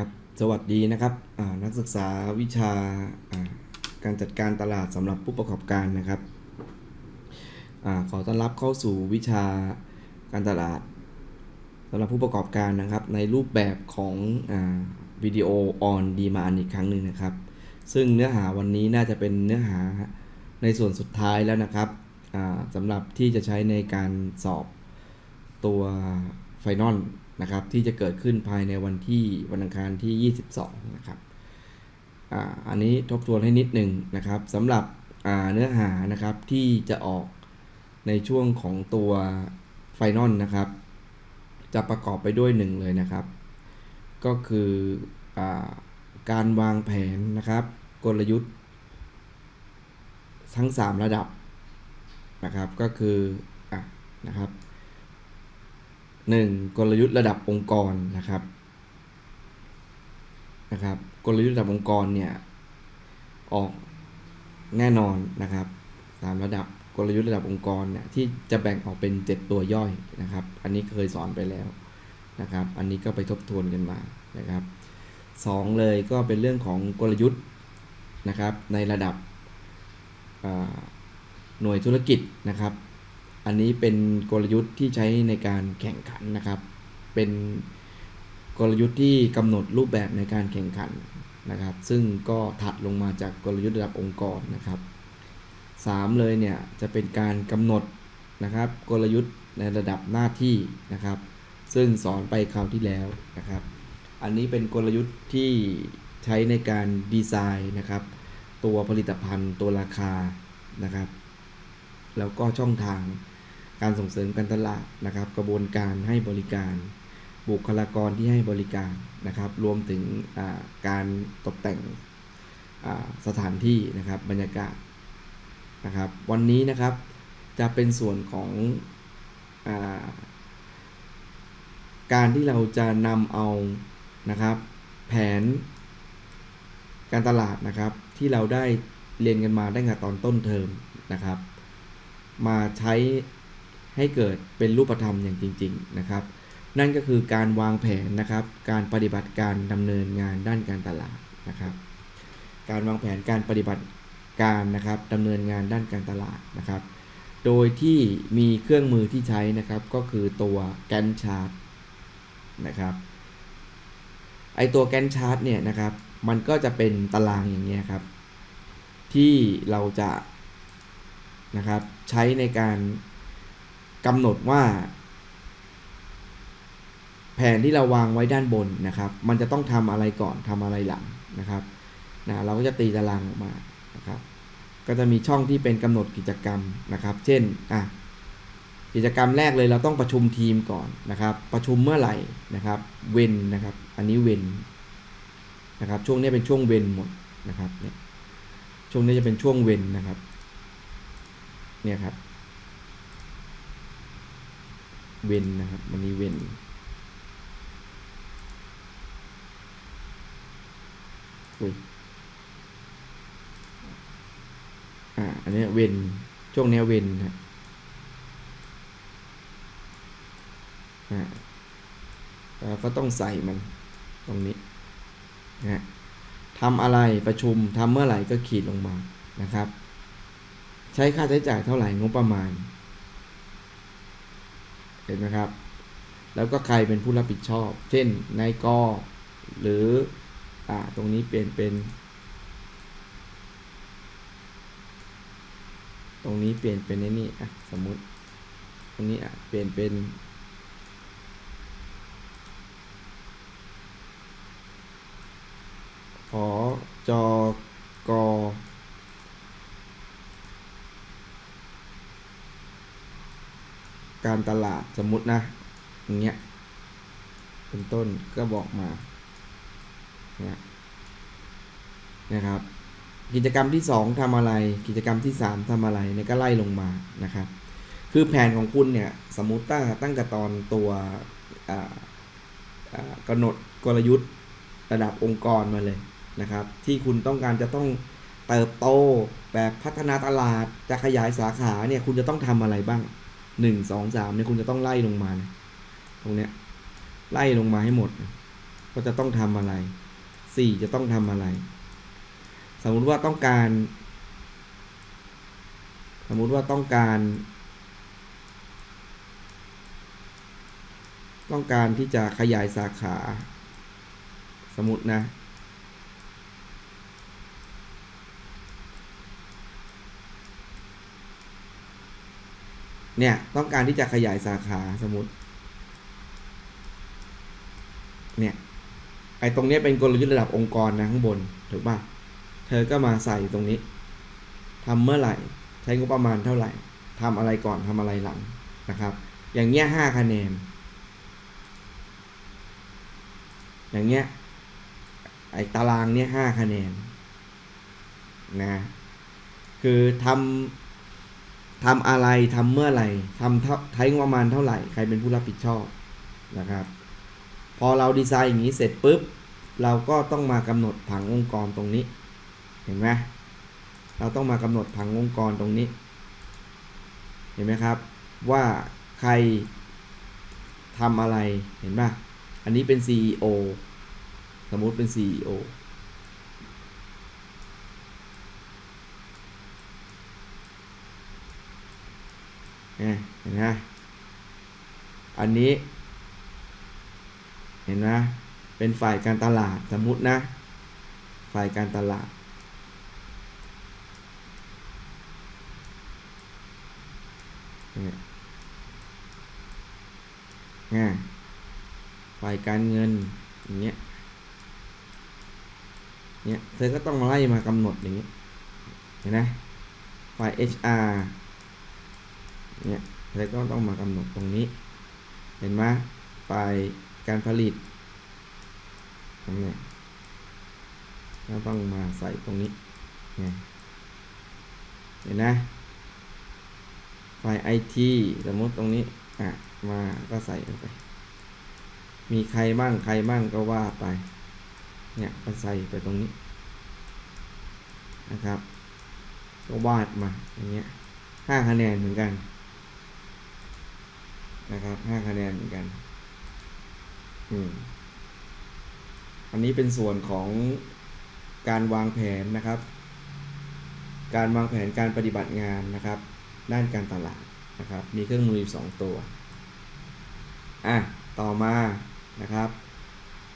ครับสวัสดีนะครับนักศึกษาวิชาการจัดการตลาดสำหรับผู้ประกอบการนะครับอขอต้อนรับเข้าสู่วิชาการตลาดสำหรับผู้ประกอบการนะครับ ในรูปแบบของอวิดีโอออนดีมาอีกครั้งหนึ่งนะครับ ซึ่งเนื้อหาวันนี้น่าจะเป็นเนื้อหาในส่วนสุดท้ายแล้วนะครับสำหรับที่จะใช้ในการสอบตัว ไฟนอลนะครับที่จะเกิดขึ้นภายในวันที่วันอังคารที่ 22 นะครับออันนี้ทบทวนให้นิดหนึ่งนะครับสำหรับเนื้อหานะครับที่จะออกในช่วงของตัวไฟนอลนะครับ จะประกอบไปด้วยหนึ่งเลยนะครับ ก็คืออการวางแผนนะครับ กลยุทธ์ ทั้ง 3 ระดับนะครับก็คืออะนะครับ 1. กลยุทธ์ระดับองค์กรนะครับนะครับกลยุทธ์ระดับองค์กรเนี่ยออกแน่นอนนะครับสามระดับกลยุทธ์ระดับองค์กรเนี่ยที่จะแบ่งออกเป็น 7 ตัวย่อยนะครับ อันนี้เคยสอนไปแล้วนะครับ อันนี้ก็ไปทบทวนกันมานะครับสองเลยก็เป็นเรื่องของกลยุทธ์นะครับในระดับหน่วยธุรกิจนะครับ อันนี้เป็นกลยุทธ์ที่ใช้ในการแข่งขันนะครับ เป็นกลยุทธ์ที่กำหนดรูปแบบในการแข่งขันนะครับ ซึ่งก็ถัดลงมาจากกลยุทธ์ระดับองค์กรนะครับสามเลยเนี่ยจะเป็นการกำหนดนะครับ กลยุทธ์ในระดับหน้าที่นะครับ ซึ่งสอนไปคราวที่แล้วนะครับ อันนี้เป็นกลยุทธ์ที่ใช้ในการดีไซน์นะครับ ตัวผลิตภัณฑ์ตัวราคานะครับ แล้วก็ช่องทาง การส่งเสริมการตลาดนะครับ กระบวนการให้บริการ บุคลากรที่ให้บริการนะครับ รวมถึงการตกแต่งสถานที่นะครับบรรยากาศนะครับ วันนี้นะครับจะเป็นส่วนของอาการที่เราจะนำเอานะครับ แผนการตลาดนะครับ ที่เราได้เรียนกันมาได้กับตอนต้นเทอมนะครับ มาใช้ ให้เกิดเป็นรูปธรรมอย่างจริง ๆ นะครับ นั่นก็คือการวางแผนนะครับ การปฏิบัติการดำเนินงานด้านการตลาดนะครับ การวางแผนการปฏิบัติการนะครับดำเนินงานด้านการตลาดนะครับ โดยที่มีเครื่องมือที่ใช้นะครับก็คือตัวแกนชาร์ตนะครับไอตัวแกนชาร์ตเนี่ยนะครับ มันก็จะเป็นตารางอย่างเงี้ยครับ ที่เราจะนะครับใช้ในการ กำหนดว่า แผนที่เราวางไว้ด้านบนนะครับ มันจะต้องทำอะไรก่อนทำอะไรหลังนะครับนะเราก็จะตีตารางออกมานะครับ ก็จะมีช่องที่เป็นกำหนดกิจกรรมนะครับ เช่นอะกิจกรรมแรกเลยเราต้องประชุมทีมก่อนนะครับ ประชุมเมื่อไหร่นะครับ เว้นนะครับ อันนี้เว้นนะครับ ช่วงนี้เป็นช่วงเว้นหมดนะครับเนี่ยช่วงนี้จะเป็นช่วงเว้นนะครับ เนี่ยครับ เวนนะครับ วันนี้เวนอุ้ยอ่า อันนี้เวนช่วงนี้เวนนะอ่าเราก็ต้องใส่มันตรงนี้นะฮะทำอะไรประชุมทำเมื่อไหร่ก็ขีดลงมานะครับ ใช้ค่าใช้จ่ายเท่าไหร่งบประมาณ เห็นไหมครับ แล้วก็ใครเป็นผู้รับผิดชอบ เช่นนายกหรืออ่าตรงนี้เปลี่ยนเป็น ตรงนี้เปลี่ยนเป็นนี่อะสมมุติ ตรงนี้อะเปลี่ยนเป็นขอจอ การตลาดสมมุตินะอย่างเงี้ยเป็นต้นก็บอกมาเนี่ยนะครับ กิจกรรมที่ 2ทำอะไร กิจกรรมที่ 3ทำอะไรเนี่ยก็ไล่ลงมานะครับ คือแผนของคุณเนี่ยสมมุติตั้งตั้งแต่ตอนตัวอ่าอ่ากำหนดกลยุทธ์ระดับองค์กรมาเลยนะครับ ที่คุณต้องการจะต้องเติบโตแบบพัฒนาตลาดจะขยายสาขาเนี่ยคุณจะต้องทำอะไรบ้าง หนึ่งสองสามเนี่ยคุณจะต้องไล่ลงมานะตรงเนี้ยไล่ลงมาให้หมดนะว่าจะต้องทำอะไรสี่จะต้องทำอะไร สมมุติว่าต้องการ สมมุติว่าต้องการ ต้องการที่จะขยายสาขา สมมตินะ เนี่ยต้องการที่จะขยายสาขาสมมติ เนี่ยไอ้ตรงนี้เป็นกลยุทธ์ระดับองค์กรนะข้างบนถูกป่ะ เธอก็มาใส่ตรงนี้ทำเมื่อไหร่ ใช้งบประมาณเท่าไหร่ทำอะไรก่อนทำอะไรหลังนะครับ อย่างเงี้ยห้าคะแนน อย่างเงี้ยไอ้ตารางเนี้ยห้าคะแนนนะคือทำ ทำอะไรทำเมื่อไหร่ทำท่าใช้งบประมาณเท่าไหร่ ใครเป็นผู้รับผิดชอบนะครับ พอเราดีไซน์อย่างนี้เสร็จปุ๊บ เราก็ต้องมากำหนดผังองค์กรตรงนี้ เห็นไหมเราต้องมากำหนดผังองค์กรตรงนี้ เห็นไหมครับ ว่าใครทำอะไรเห็นป่ะ อันนี้เป็น CEO สมมุติเป็น CEO เห็นไหมอันนี้ เห็นไหมเป็นฝ่ายการตลาดสมมุตินะ ฝ่ายการตลาดเนี่ยง่ายฝ่ายการเงินอย่างเงี้ยเนี่ยเธอก็ต้องมาไล่มากำหนดอย่างเงี้ยเห็นไหมฝ่าย HR เนี่ยเธอก็ต้องมากำหนดตรงนี้ เห็นไหมฝ่ายการผลิตตรงนี้ก็ต้องมาใส่ตรงนี้เนี่ยเห็นไหมฝ่ายไอทีสมมติตรงนี้อะมาก็ใส่ลงไป มีใครบ้างใครบ้างก็ว่าไปเนี่ยก็ใส่ไปตรงนี้นะครับ ก็วาดมาอย่างเงี้ยห้าคะแนนเหมือนกัน นะครับห้าคะแนนเหมือนกัน อืม อันนี้เป็นส่วนของการวางแผนนะครับ การวางแผนการปฏิบัติงานนะครับ ด้านการตลาดนะครับ มีเครื่องมืออยู่สองตัว อะ ต่อมานะครับ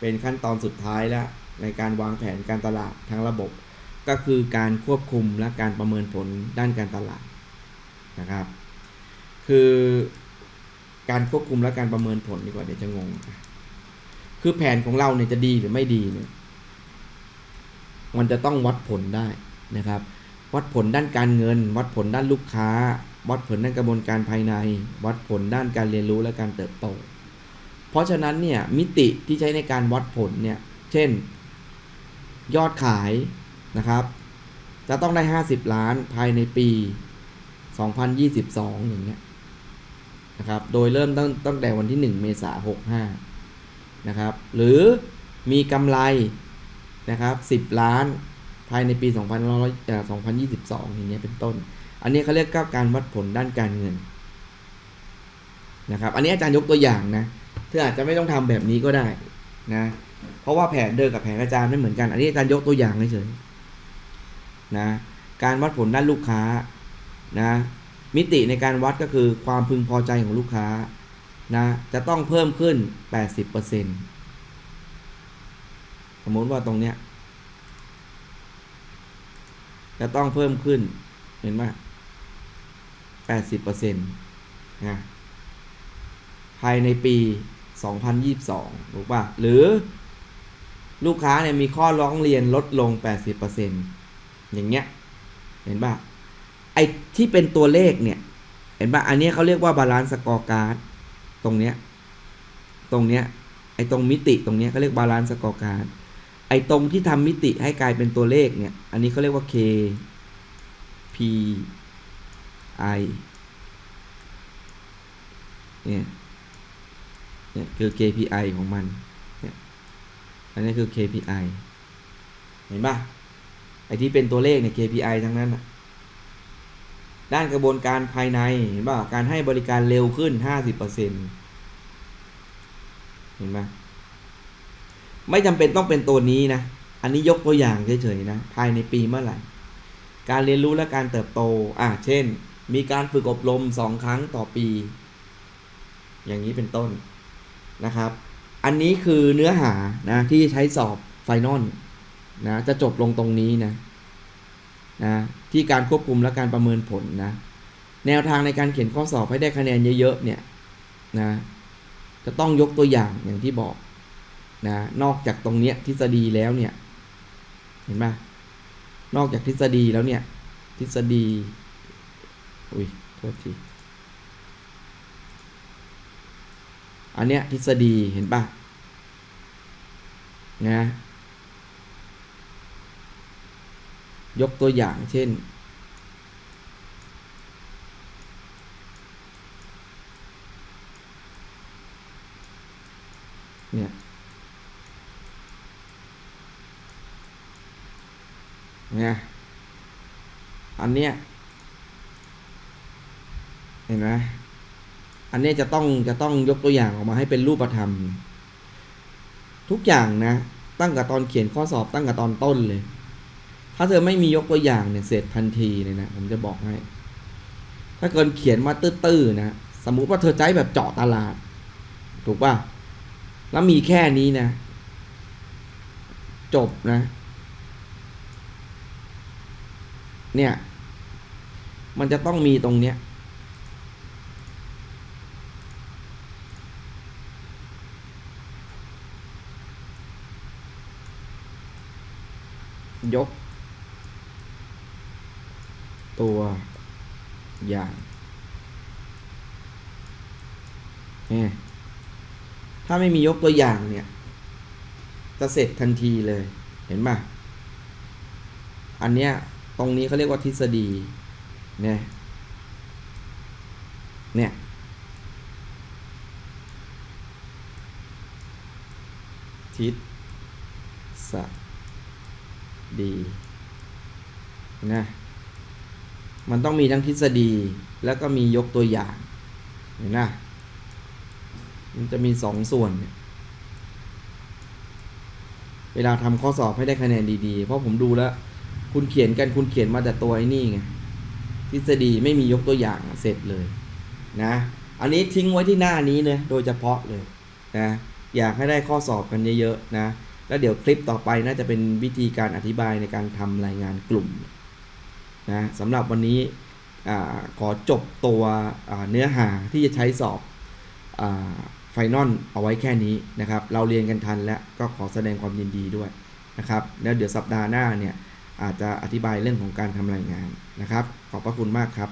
เป็นขั้นตอนสุดท้ายแล้ว ในการวางแผนการตลาดทั้งระบบ ก็คือการควบคุมและการประเมินผลด้านการตลาดนะครับ คือ การควบคุมและการประเมินผลดีกว่าเดี๋ยวจะงง คือแผนของเราเนี่ยจะดีหรือไม่ดีเนี่ย มันจะต้องวัดผลได้นะครับ วัดผลด้านการเงิน วัดผลด้านลูกค้า วัดผลด้านกระบวนการภายใน วัดผลด้านการเรียนรู้และการเติบโต เพราะฉะนั้นเนี่ยมิติที่ใช้ในการวัดผลเนี่ย เช่น ยอดขายนะครับ จะต้องได้ 50 ล้านภายในปี 2022 อย่างเงี้ย นะครับ โดยเริ่มตั้งตั้งแต่วันที่ 1 เมษายน65 นะครับ หรือมีกำไรนะครับ 10 ล้านภายในปี2100เอ่อ2022อย่างเงี้ยเป็นต้น อันนี้เขาเรียกก็การวัดผลด้านการเงินนะครับ อันนี้อาจารย์ยกตัวอย่างนะ เธออาจจะไม่ต้องทำแบบนี้ก็ได้นะ เพราะว่าแผนเดิมกับแผนอาจารย์ไม่เหมือนกัน อันนี้อาจารย์ยกตัวอย่างเฉยๆนะ การวัดผลด้านลูกค้านะ มิติในการวัดก็คือความพึงพอใจของลูกค้านะจะต้องเพิ่มขึ้น 80%สมมติว่าตรงเนี้ยจะต้องเพิ่มขึ้นเห็นไหม80%นะภายในปี 2022ถูกป่ะ หรือลูกค้าเนี่ยมีข้อร้องเรียนลดลง 80%อย่างเงี้ย เห็นป่ะ ไอ้ที่เป็นตัวเลขเนี่ย เห็นป่ะอันนี้เขาเรียกว่าบาลานซ์สกอร์การ์ดตรงเนี้ยตรงเนี้ยไอ้ตรงมิติตรงเนี้ยเขาเรียกบาลานซ์สกอร์การ์ดไอ้ตรงที่ทำมิติให้กลายเป็นตัวเลขเนี่ย อันนี้เขาเรียกว่า K P I เนี่ยเนี่ยคือ KPI ของมันเนี่ยอันนี้คือ KPI เห็นปะไอ้ที่เป็นตัวเลขเนี่ย KPI ทั้งนั้นอะ ด้านกระบวนการภายในเห็นปะการให้บริการเร็วขึ้น 50%เห็นปะไม่จำเป็นต้องเป็นตัวนี้นะ อันนี้ยกตัวอย่างเฉยๆนะ ภายในปีเมื่อไหร่ การเรียนรู้และการเติบโต อะ เช่น มีการฝึกอบรมสองครั้งต่อปี อย่างนี้เป็นต้นนะครับ อันนี้คือเนื้อหานะที่ใช้สอบไฟนอลนะ จะจบลงตรงนี้นะ นะที่การควบคุมและการประเมินผลนะแนวทางในการเขียนข้อสอบให้ได้คะแนนเยอะๆเนี่ยนะจะต้องยกตัวอย่างอย่างที่บอกนะนอกจากตรงเนี้ยทฤษฎีแล้วเนี่ยเห็นไหมนอกจากทฤษฎีแล้วเนี่ยทฤษฎีอุ้ยโทษทีอันเนี้ยทฤษฎีเห็นปะนะ ยกตัวอย่างเช่น เนี่ยเนี่ยอันเนี้ยเห็นไหมอันเนี้ยจะต้องจะต้องยกตัวอย่างออกมาให้เป็นรูปธรรม ทุกอย่างนะ ตั้งแต่ตอนเขียนข้อสอบตั้งแต่ตอนต้นเลย ถ้าเธอไม่มียกตัวอย่างเนี่ยเสร็จทันทีเลยนะ ผมจะบอกให้ ถ้าเกินเขียนมาตื้อๆนะ สมมุติว่าเธอใจแบบเจาะตลาด ถูกป่ะ แล้วมีแค่นี้นะ จบนะ เนี่ย มันจะต้องมีตรงเนี้ยยก ตัวอย่างนี่ถ้าไม่มียกตัวอย่างเนี่ย จะเสร็จทันทีเลย เห็นป่ะ อันเนี้ย ตรงนี้เขาเรียกว่าทฤษฎี เนี่ย เนี่ยทิศสดี นะ มันต้องมีทั้งทฤษฎีแล้วก็มียกตัวอย่าง เห็นนะมันจะมีสองส่วนเนี่ยเวลาทำข้อสอบให้ได้คะแนนดีๆ เพราะผมดูแล้ว คุณเขียนกันคุณเขียนมาแต่ตัวไอ้นี่ไง ทฤษฎีไม่มียกตัวอย่างเสร็จเลยนะ อันนี้ทิ้งไว้ที่หน้านี้เลยโดยเฉพาะเลยนะ อยากให้ได้ข้อสอบกันเยอะๆนะ แล้วเดี๋ยวคลิปต่อไปน่าจะเป็นวิธีการอธิบายในการทำรายงานกลุ่ม นะสำหรับวันนี้ขอจบตัวเนื้อหาที่จะใช้สอบไฟนอลเอาไว้แค่นี้นะครับ เราเรียนกันทันแล้วก็ขอแสดงความยินดีด้วยนะครับ แล้วเดี๋ยวสัปดาห์หน้าเนี่ยอาจจะอธิบายเรื่องของการทำรายงานนะครับ ขอบพระคุณมากครับ